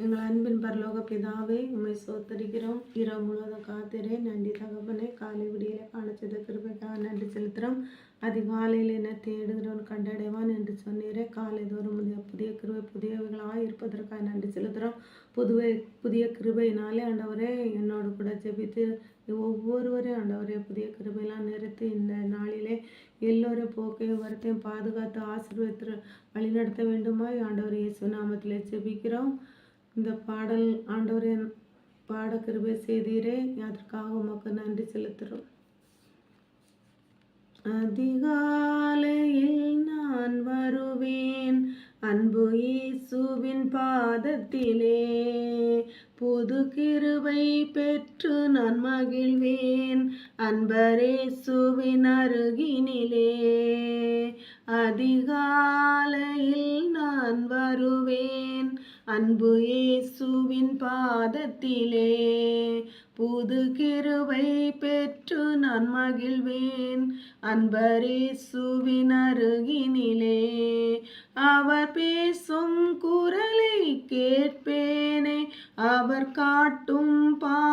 எங்கள் அன்பின் பரலோக பிதாவே உண்மை சோத்தரிக்கிறோம் இரவு முழுவதும் காத்திரே. நன்றி தகப்பனே காலை விடியில காணச்சத கிருபைக்காக நன்றி செலுத்துகிறோம். அதிகாலையில் என்ன தேடுகிறோன் கண்டடைவான் என்று சொன்னீரே. காலை தோறும் புதிய புதிய கிருபை புதியவைகளாக இருப்பதற்காக நன்றி செலுத்துகிறோம். புதுவை புதிய கிருபையினாலே ஆண்டவரே என்னோடு கூட ஜெபித்து ஒவ்வொருவரையும் ஆண்டவரே புதிய கிருபையெல்லாம் நிறுத்தி இந்த நாளிலே எல்லோரும் போக்கையும் வரத்தையும் பாதுகாத்து ஆசீர்வதித்து வழிநடத்த வேண்டுமாய் ஆண்டவர் இயேசு நாமத்தில் ஜெபிக்கிறோம். இந்த பாடல் ஆண்டவரே பாட கிருபை செய்தீரே அதற்காக உமக்கு நன்றி செலுத்துகிறோம். அதிகாலையில் நான் வருவேன் அன்பு இயேசுவின் பாதத்திலே. புது கிருவை பெற்று நான் மகிழ்வேன் அன்பரேசுவின் அருகினிலே. அதிகாலையில் நான் வருவேன் அன்பு இயேசுவின் பாதத்திலே புது கிருவை பெற்று நான் மகிழ்வேன். அன்பரேசுவின் அருகினிலே அவர் பேசும் குரலை கேட்பேனே அவர் காட்டும் பா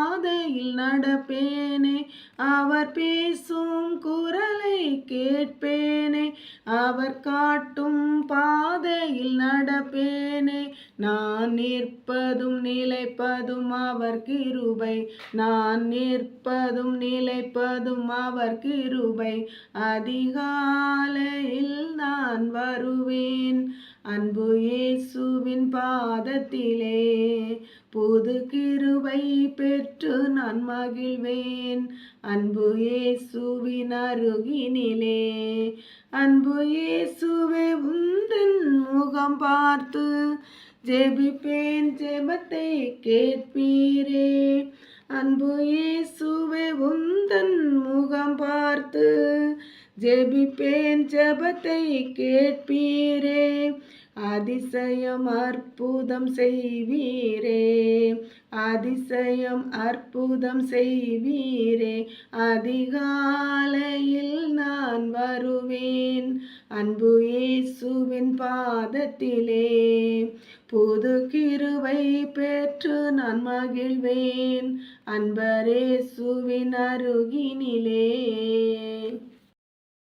நடப்பேனே. அவர் பேசும் குரலை கேட்பேனே. அவர் காட்டும் பாதையில் நடப்பேனே. நான் நிற்பதும் நிலைப்பதும் அவர் கிருபை. நான் நிற்பதும் நிலைப்பதும் அவர் கிருபை. அதிகாலையில் நான் வருவேன். அன்பு இயேசுவின் பாதத்திலே. புது கிருவை பெற்று நான் மகிழ்வேன். அன்பு இயேசுவின் அருகினிலே. அன்பு இயேசுவே உந்தன் முகம் பார்த்து ஜெபிப்பேன் ஜெபத்தை கேட்பீரே. அன்பு இயேசுவே உந்தன் முகம் பார்த்து ஜெபிப்பேன் ஜபத்தை கேட்பீரே. அதிசயம் அற்புதம் செய்வீரே. அதிசயம் அற்புதம் செய்வீரே. அதிகாலையில் நான் வருவேன். அன்பு இயேசுவின் பாதத்திலே. புது கிருவை பெற்று நான் மகிழ்வேன். அன்பரேசுவின் அருகினிலே.